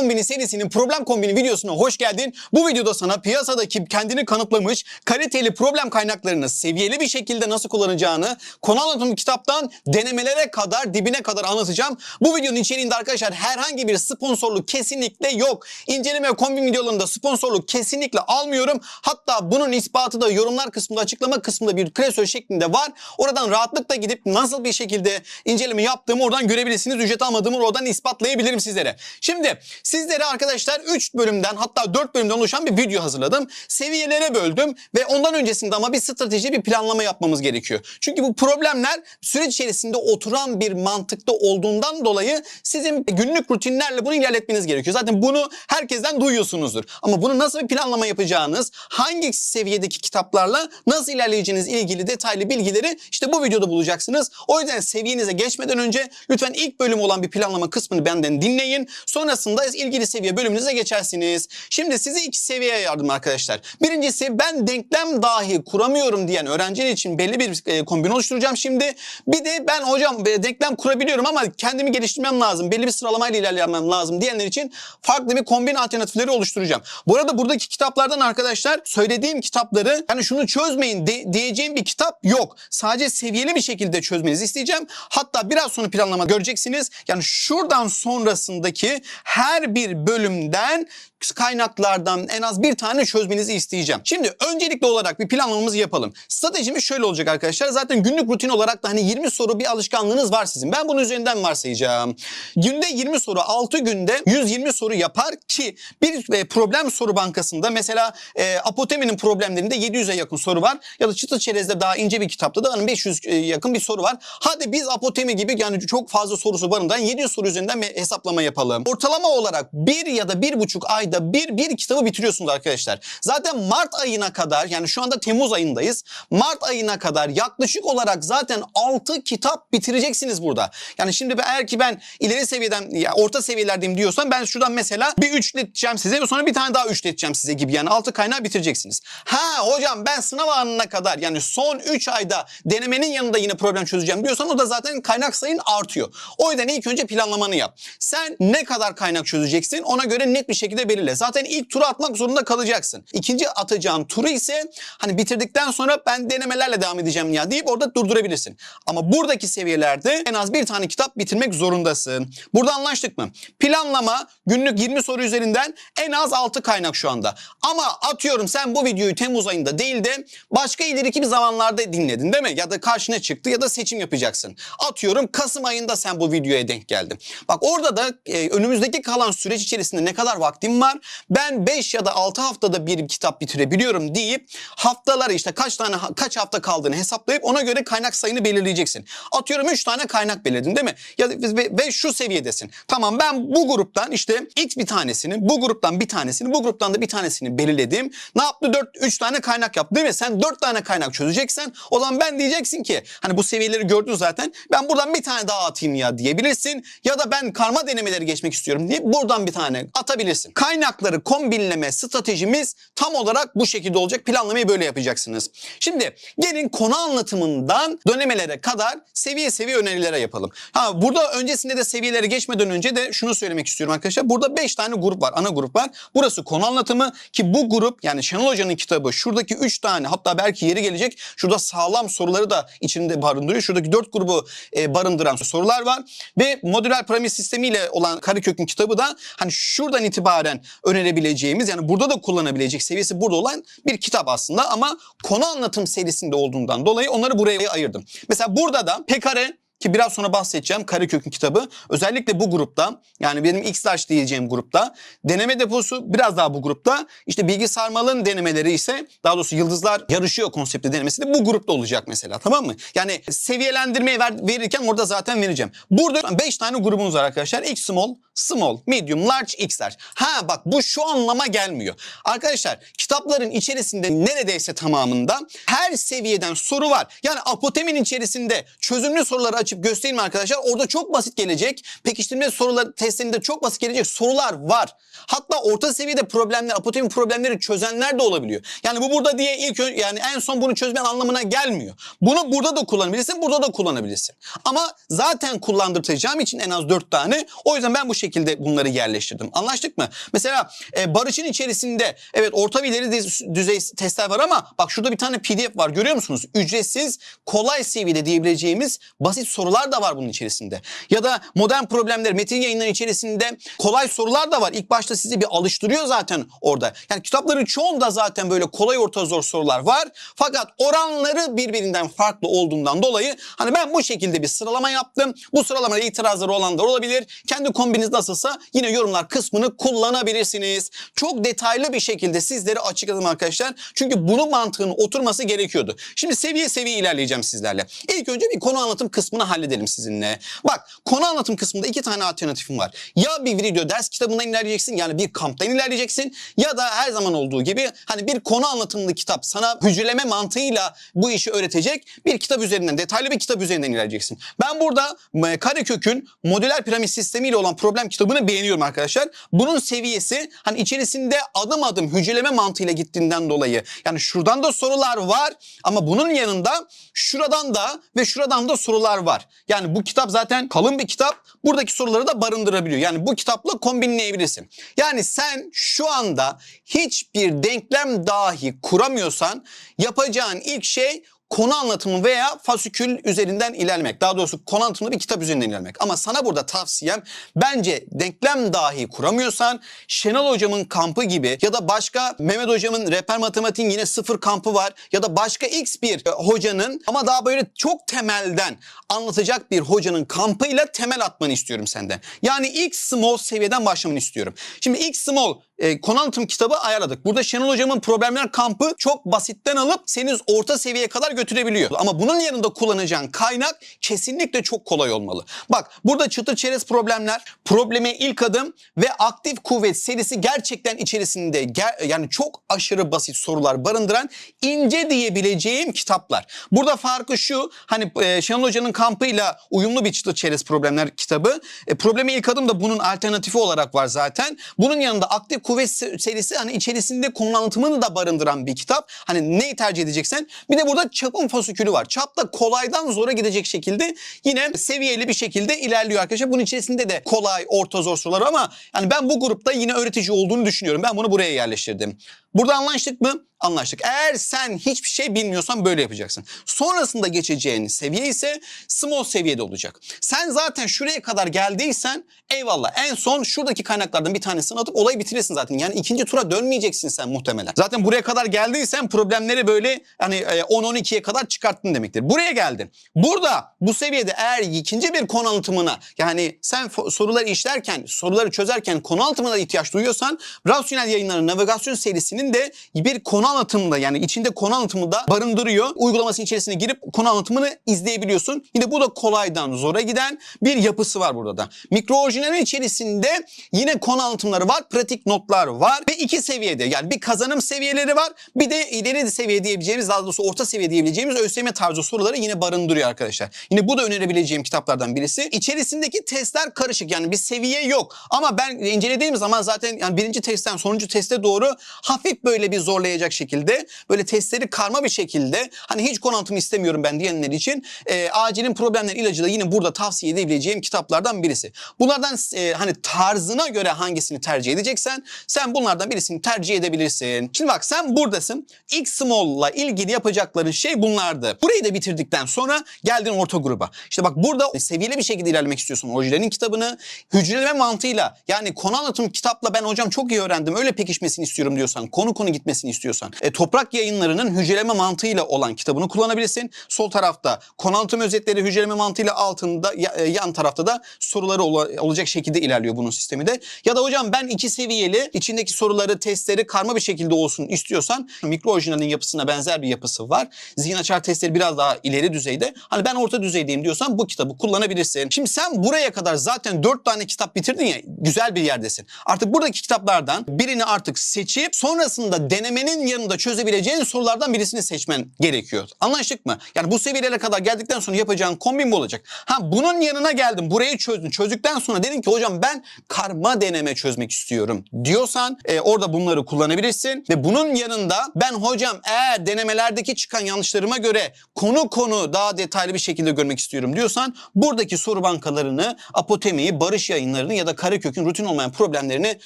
Kombini serisinin problem kombini videosuna hoş geldin. Bu videoda sana piyasadaki kendini kanıtlamış kaliteli problem kaynaklarını seviyeli bir şekilde nasıl kullanacağını konu anlatım kitaptan denemelere kadar dibine kadar anlatacağım. Bu videonun içeriğinde arkadaşlar herhangi bir sponsorluk kesinlikle yok. İnceleme ve kombin videolarında sponsorluk kesinlikle almıyorum. Hatta bunun ispatı da yorumlar kısmında açıklama kısmında bir klasör şeklinde var. Oradan rahatlıkla gidip nasıl bir şekilde inceleme yaptığımı oradan görebilirsiniz. Ücret almadığımı oradan ispatlayabilirim sizlere. Şimdi sizlere arkadaşlar 3 bölümden hatta 4 bölümden oluşan bir video hazırladım. Seviyelere böldüm ve ondan öncesinde ama bir strateji bir planlama yapmamız gerekiyor. Çünkü bu problemler süreç içerisinde oturan bir mantıkta olduğundan dolayı sizin günlük rutinlerle bunu ilerletmeniz gerekiyor. Zaten bunu herkesten duyuyorsunuzdur. Ama bunu nasıl bir planlama yapacağınız, hangi seviyedeki kitaplarla nasıl ilerleyeceğiniz ilgili detaylı bilgileri işte bu videoda bulacaksınız. O yüzden seviyenize geçmeden önce lütfen ilk bölüm olan bir planlama kısmını benden dinleyin. Sonrasında ilgili seviye bölümünüze geçersiniz. Şimdi size iki seviyeye yardım arkadaşlar. Birincisi ben denklem dahi kuramıyorum diyen öğrenciler için belli bir e, kombin oluşturacağım şimdi. Bir de ben hocam e, denklem kurabiliyorum ama kendimi geliştirmem lazım. Belli bir sıralamayla ilerlemem lazım diyenler için farklı bir kombin alternatifleri oluşturacağım. Bu arada buradaki kitaplardan arkadaşlar söylediğim kitapları hani şunu çözmeyin de- diyeceğim bir kitap yok. Sadece seviyeli bir şekilde çözmenizi isteyeceğim. Hatta biraz sonra planlama göreceksiniz. Yani şuradan sonrasındaki her bir bölümden kaynaklardan en az bir tane çözmenizi isteyeceğim. Şimdi öncelikli olarak bir planlamamızı yapalım. Stratejimiz şöyle olacak arkadaşlar. Zaten günlük rutin olarak da hani 20 soru bir alışkanlığınız var sizin. Ben bunun üzerinden varsayacağım. Günde 20 soru 6 günde 120 soru yapar ki bir e, problem soru bankasında mesela e, Apotemi'nin problemlerinde 700'e yakın soru var. Ya da Çıtı Çerez'de daha ince bir kitapta da hani 500 e, yakın bir soru var. Hadi biz Apotemi gibi yani çok fazla sorusu barındıran 700 soru üzerinden hesaplama yapalım. Ortalama olarak bir ya da bir buçuk ayda bir, bir kitabı bitiriyorsunuz arkadaşlar. Zaten Mart ayına kadar yani şu anda Temmuz ayındayız. Mart ayına kadar yaklaşık olarak zaten 6 kitap bitireceksiniz burada. Yani şimdi eğer ki ben ileri seviyeden ya orta seviyelerdeyim diyorsam ben şuradan mesela bir üçleteceğim size ve sonra bir tane daha üçleteceğim size gibi yani 6 kaynağı bitireceksiniz. Ha hocam ben sınav anına kadar yani son 3 ayda denemenin yanında yine problem çözeceğim diyorsan o da zaten kaynak sayın artıyor. O yüzden ilk önce planlamanı yap. Sen ne kadar kaynak çözeceksin ona göre net bir şekilde belirle. Zaten ilk turu atmak zorunda kalacaksın. İkinci atacağın turu ise hani bitirdikten sonra ben denemelerle devam edeceğim ya deyip orada durdurabilirsin. Ama buradaki seviyelerde en az bir tane kitap bitirmek zorundasın. Burada anlaştık mı? Planlama günlük 20 soru üzerinden en az 6 kaynak şu anda. Ama atıyorum sen bu videoyu Temmuz ayında değil de başka ileriki bir zamanlarda dinledin değil mi? Ya da karşına çıktı ya da seçim yapacaksın. Atıyorum Kasım ayında sen bu videoya denk geldin. Bak orada da e, önümüzdeki kalan süreç içerisinde ne kadar vaktim var? Ben 5 ya da 6 haftada bir kitap bitirebiliyorum deyip haftaları işte kaç tane kaç hafta kaldığını hesaplayıp ona göre kaynak sayını belirleyeceksin. Atıyorum 3 tane kaynak belirledin değil mi? Ya ve, ve şu seviyedesin. Tamam ben bu gruptan işte X bir tanesini, bu gruptan bir tanesini, bu gruptan da bir tanesini belirledim. Ne yaptı? 4 3 tane kaynak yaptı değil mi? Sen 4 tane kaynak çözeceksen o zaman ben diyeceksin ki hani bu seviyeleri gördün zaten. Ben buradan bir tane daha atayım ya diyebilirsin. Ya da ben karma denemeleri geçmek istiyorum diye buradan bir tane atabilirsin. Kaynakları kombinleme stratejimiz tam olarak bu şekilde olacak. Planlamayı böyle yapacaksınız. Şimdi gelin konu anlatımından dönemelere kadar seviye seviye önerilere yapalım. Ha burada öncesinde de seviyelere geçmeden önce de şunu söylemek istiyorum arkadaşlar. Burada 5 tane grup var. Ana grup var. Burası konu anlatımı ki bu grup yani Şenol Hoca'nın kitabı şuradaki 3 tane hatta belki yeri gelecek şurada sağlam soruları da içinde barındırıyor. Şuradaki 4 grubu e, barındıran sorular var ve modüler piramit sistemiyle olan Karakök'ün kitabı da hani şuradan itibaren önerebileceğimiz yani burada da kullanabilecek seviyesi burada olan bir kitap aslında ama konu anlatım serisinde olduğundan dolayı onları buraya ayırdım. Mesela burada da Pekare ki biraz sonra bahsedeceğim Karakök'ün kitabı. Özellikle bu grupta yani benim X-Large diyeceğim grupta. Deneme deposu biraz daha bu grupta. İşte bilgi sarmalın denemeleri ise daha doğrusu yıldızlar yarışıyor konsepti denemesi de bu grupta olacak mesela tamam mı? Yani seviyelendirmeyi ver, verirken orada zaten vereceğim. Burada 5 tane grubumuz var arkadaşlar. X small, small, medium, large, X large. Ha bak bu şu anlama gelmiyor. Arkadaşlar kitapların içerisinde neredeyse tamamında her seviyeden soru var. Yani apotemin içerisinde çözümlü soruları açık açıp göstereyim mi arkadaşlar. Orada çok basit gelecek. Pekiştirme soruları testlerinde çok basit gelecek sorular var. Hatta orta seviyede problemler, apotemi problemleri çözenler de olabiliyor. Yani bu burada diye ilk yani en son bunu çözmen anlamına gelmiyor. Bunu burada da kullanabilirsin, burada da kullanabilirsin. Ama zaten kullandırtacağım için en az 4 tane. O yüzden ben bu şekilde bunları yerleştirdim. Anlaştık mı? Mesela e, Barış'ın içerisinde evet orta ve ileri düz- düzey testler var ama bak şurada bir tane PDF var görüyor musunuz? Ücretsiz, kolay seviyede diyebileceğimiz basit sorular da var bunun içerisinde. Ya da modern problemler, metin yayınları içerisinde kolay sorular da var. İlk başta sizi bir alıştırıyor zaten orada. Yani kitapların çoğunda zaten böyle kolay orta zor sorular var. Fakat oranları birbirinden farklı olduğundan dolayı hani ben bu şekilde bir sıralama yaptım. Bu sıralamada itirazları olanlar olabilir. Kendi kombiniz nasılsa yine yorumlar kısmını kullanabilirsiniz. Çok detaylı bir şekilde sizlere açıkladım arkadaşlar. Çünkü bunun mantığının oturması gerekiyordu. Şimdi seviye seviye ilerleyeceğim sizlerle. İlk önce bir konu anlatım kısmını halledelim sizinle. Bak konu anlatım kısmında iki tane alternatifim var. Ya bir video ders kitabından ilerleyeceksin yani bir kamptan ilerleyeceksin ya da her zaman olduğu gibi hani bir konu anlatımlı kitap sana hücreleme mantığıyla bu işi öğretecek bir kitap üzerinden detaylı bir kitap üzerinden ilerleyeceksin. Ben burada e, Karekök'ün modüler piramit sistemiyle olan problem kitabını beğeniyorum arkadaşlar. Bunun seviyesi hani içerisinde adım adım hücreleme mantığıyla gittiğinden dolayı yani şuradan da sorular var ama bunun yanında şuradan da ve şuradan da sorular var. Yani bu kitap zaten kalın bir kitap. Buradaki soruları da barındırabiliyor. Yani bu kitapla kombinleyebilirsin. Yani sen şu anda hiçbir denklem dahi kuramıyorsan yapacağın ilk şey konu anlatımı veya fasikül üzerinden ilerlemek. Daha doğrusu konu anlatımlı bir kitap üzerinden ilerlemek. Ama sana burada tavsiyem bence denklem dahi kuramıyorsan Şenol hocamın kampı gibi ya da başka Mehmet hocamın rehber matematiğin yine sıfır kampı var ya da başka x bir e, hocanın ama daha böyle çok temelden anlatacak bir hocanın kampıyla temel atmanı istiyorum senden. Yani ilk small seviyeden başlamanı istiyorum. Şimdi ilk small e, konu kitabı ayarladık. Burada Şenol hocamın problemler kampı çok basitten alıp seni orta seviyeye kadar götürebiliyor. Ama bunun yanında kullanacağın kaynak kesinlikle çok kolay olmalı. Bak burada çıtır çerez problemler, probleme ilk adım ve aktif kuvvet serisi gerçekten içerisinde ger- yani çok aşırı basit sorular barındıran ince diyebileceğim kitaplar. Burada farkı şu hani e, Şenol Hoca'nın kampıyla uyumlu bir çıtır çerez problemler kitabı. E, probleme ilk adım da bunun alternatifi olarak var zaten. Bunun yanında aktif kuvvet se- serisi hani içerisinde konu anlatımını da barındıran bir kitap. Hani neyi tercih edeceksen. Bir de burada çapın fasikülü var. Çap da kolaydan zora gidecek şekilde yine seviyeli bir şekilde ilerliyor arkadaşlar. Bunun içerisinde de kolay, orta, zor sorular ama yani ben bu grupta yine öğretici olduğunu düşünüyorum. Ben bunu buraya yerleştirdim. Burada anlaştık mı? Anlaştık. Eğer sen hiçbir şey bilmiyorsan böyle yapacaksın. Sonrasında geçeceğin seviye ise small seviyede olacak. Sen zaten şuraya kadar geldiysen eyvallah. En son şuradaki kaynaklardan bir tanesini atıp olayı bitirirsin zaten. Yani ikinci tura dönmeyeceksin sen muhtemelen. Zaten buraya kadar geldiysen problemleri böyle hani e, 10-12'ye kadar çıkarttın demektir. Buraya geldin. Burada bu seviyede eğer ikinci bir konu anlatımına yani sen soruları işlerken, soruları çözerken konu anlatımına ihtiyaç duyuyorsan rasyonel yayınların navigasyon serisinin de bir konu anlatımında yani içinde konu anlatımı da barındırıyor. Uygulamasının içerisine girip konu anlatımını izleyebiliyorsun. Yine bu da kolaydan zora giden bir yapısı var burada da. Mikro orijinalin içerisinde yine konu anlatımları var, pratik notlar var ve iki seviyede yani bir kazanım seviyeleri var bir de ileri seviye diyebileceğimiz daha doğrusu orta seviye diyebileceğimiz ÖSYM tarzı soruları yine barındırıyor arkadaşlar. Yine bu da önerebileceğim kitaplardan birisi. İçerisindeki testler karışık yani bir seviye yok ama ben incelediğim zaman zaten yani birinci testten sonuncu teste doğru hafif böyle bir zorlayacak şekilde böyle testleri karma bir şekilde hani hiç konu anlatımı istemiyorum ben diyenler için e, acilin problemler ilacı da yine burada tavsiye edebileceğim kitaplardan birisi. Bunlardan e, hani tarzına göre hangisini tercih edeceksen sen bunlardan birisini tercih edebilirsin. Şimdi bak sen buradasın. X small'la ilgili yapacakların şey bunlardı. Burayı da bitirdikten sonra geldin orta gruba. İşte bak burada seviyeli bir şekilde ilerlemek istiyorsun. Orijinalin kitabını hücreleme mantığıyla yani konu anlatım kitapla ben hocam çok iyi öğrendim öyle pekişmesini istiyorum diyorsan konu konu gitmesini istiyorsan e, toprak yayınlarının hücreleme mantığıyla olan kitabını kullanabilirsin. Sol tarafta konu özetleri hücreleme mantığıyla altında e, yan tarafta da soruları ola- olacak şekilde ilerliyor bunun sistemi de. Ya da hocam ben iki seviyeli içindeki soruları testleri karma bir şekilde olsun istiyorsan mikro orijinalin yapısına benzer bir yapısı var. Zihin açar testleri biraz daha ileri düzeyde. Hani ben orta düzeydeyim diyorsan bu kitabı kullanabilirsin. Şimdi sen buraya kadar zaten dört tane kitap bitirdin ya güzel bir yerdesin. Artık buradaki kitaplardan birini artık seçip Sonrasında denemenin yanında çözebileceğin sorulardan birisini seçmen gerekiyor. Anlaştık mı? Yani bu seviyelere kadar geldikten sonra yapacağın kombin bu olacak. Ha bunun yanına geldim. Burayı çözdün. Çözdükten sonra dedin ki hocam ben karma deneme çözmek istiyorum diyorsan e, orada bunları kullanabilirsin. Ve bunun yanında ben hocam eğer denemelerdeki çıkan yanlışlarıma göre konu konu daha detaylı bir şekilde görmek istiyorum diyorsan buradaki soru bankalarını, apotemiyi, barış yayınlarını ya da karekökün rutin olmayan problemlerini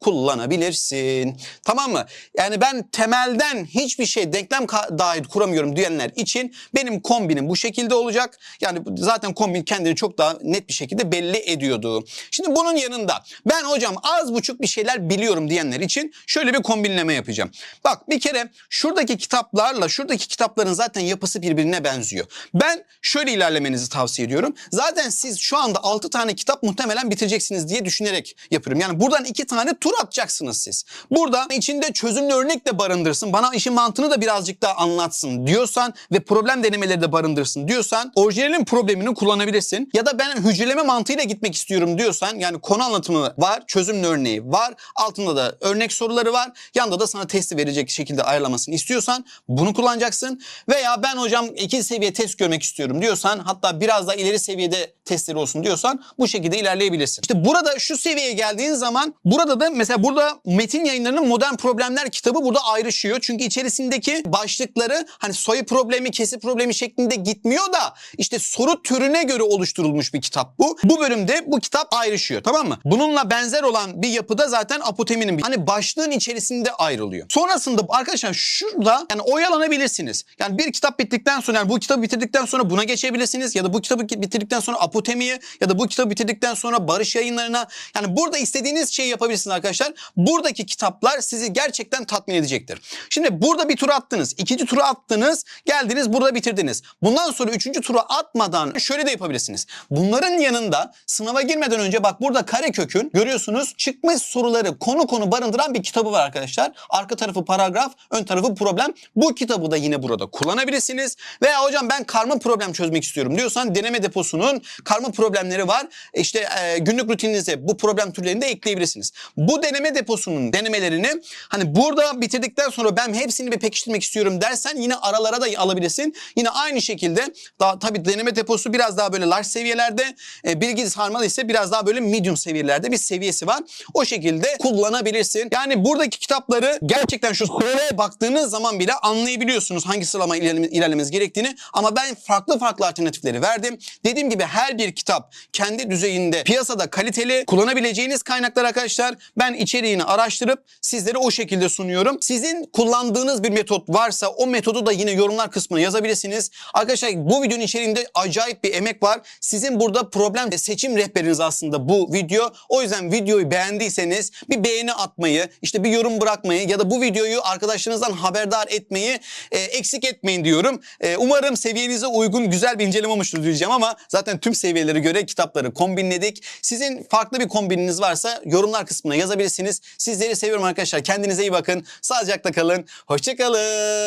kullanabilirsin. Tamam mı? Yani ben temelden hiçbir şey denklem dahil kuramıyorum diyenler için benim kombinim bu şekilde olacak. Yani zaten kombin kendini çok daha net bir şekilde belli ediyordu. Şimdi bunun yanında ben hocam az buçuk bir şeyler biliyorum diyenler için şöyle bir kombinleme yapacağım. Bak bir kere şuradaki kitaplarla şuradaki kitapların zaten yapısı birbirine benziyor. Ben şöyle ilerlemenizi tavsiye ediyorum. Zaten siz şu anda 6 tane kitap muhtemelen bitireceksiniz diye düşünerek yapıyorum. Yani buradan 2 tane tur atacaksınız siz. Burada içinde çözümlü örnek de barındırsın. Bana işin mantığını da birazcık daha anlatsın diyorsan ve problem denemeleri de barındırsın diyorsan orijinalin problemini kullanabilirsin. Ya da ben hücreleme mantığıyla gitmek istiyorum diyorsan yani konu anlatımı var, çözümlü örneği var. Altında da örnek soruları var. Yanında da sana testi verecek şekilde ayarlamasını istiyorsan bunu kullanacaksın. Veya ben hocam iki seviye test görmek istiyorum diyorsan hatta biraz daha ileri seviyede testleri olsun diyorsan bu şekilde ilerleyebilirsin. İşte burada şu seviyeye geldiğin zaman burada da mesela burada metin yayınlarının modern problemler kitabı burada ayrışıyor. Çünkü içerisindeki başlıkları hani sayı problemi, kesi problemi şeklinde gitmiyor da işte soru türüne göre oluşturulmuş bir kitap bu. Bu bölümde bu kitap ayrışıyor tamam mı? Bununla benzer olan bir yapıda zaten apoteminin bir hani başlığın içerisinde ayrılıyor. Sonrasında arkadaşlar şurada yani oyalanabilirsiniz. Yani bir kitap bittikten sonra yani bu kitabı bitirdikten sonra buna geçebilirsiniz ya da bu kitabı bitirdikten sonra apotemiye ya da bu kitabı bitirdikten sonra barış yayınlarına yani burada istediğiniz şeyi yapabilirsiniz arkadaşlar. Buradaki kitaplar sizi gerçekten tatmin edecektir. Şimdi burada bir tur attınız. ikinci turu attınız. Geldiniz burada bitirdiniz. Bundan sonra üçüncü tura atmadan şöyle de yapabilirsiniz. Bunların yanında sınava girmeden önce bak burada karekökün görüyorsunuz çıkmış soruları konu konu barındıran bir kitabı var arkadaşlar. Arka tarafı paragraf, ön tarafı problem. Bu kitabı da yine burada kullanabilirsiniz. Veya hocam ben karma problem çözmek istiyorum diyorsan deneme deposunun karma problemleri var. İşte e, günlük rutininize bu problem türlerini de ekleyebilirsiniz. Bu deneme deposunun denemelerini hani burada bitirdikten sonra ben hepsini bir pekiştirmek istiyorum dersen yine aralara da alabilirsin. Yine aynı şekilde daha tabii deneme deposu biraz daha böyle large seviyelerde, e, bilgi sarmalı ise biraz daha böyle medium seviyelerde bir seviyesi var. O şekilde kullanabilirsin. Yani buradaki kitapları gerçekten şu sıraya baktığınız zaman bile anlayabiliyorsunuz hangi sıralama ilerleme- ilerlemeniz gerektiğini. Ama ben farklı farklı alternatifleri verdim. Dediğim gibi her bir kitap kendi düzeyinde piyasada kaliteli kullanabileceğiniz kaynaklar arkadaşlar. Ben içeriğini araştırıp sizlere o şekilde sunuyorum. Sizin kullandığınız bir metot varsa o metodu da yine yorumlar kısmına yazabilirsiniz. Arkadaşlar bu videonun içeriğinde acayip bir emek var. Sizin burada problem seçim rehberiniz aslında bu video. O yüzden videoyu beğendiyseniz bir beğeni atmayı, işte bir yorum bırakmayı ya da bu videoyu arkadaşlarınızdan haberdar etmeyi e, eksik etmeyin diyorum. E, umarım seviyenize uygun güzel bir inceleme olmuştur diyeceğim ama zaten tüm seviyelere göre kitapları kombinledik. Sizin farklı bir kombininiz varsa yorumlar kısmına yazabilirsiniz. Sizleri seviyorum arkadaşlar. Kendinize iyi bakın. Sağlıcakla kalın. Hoşçakalın.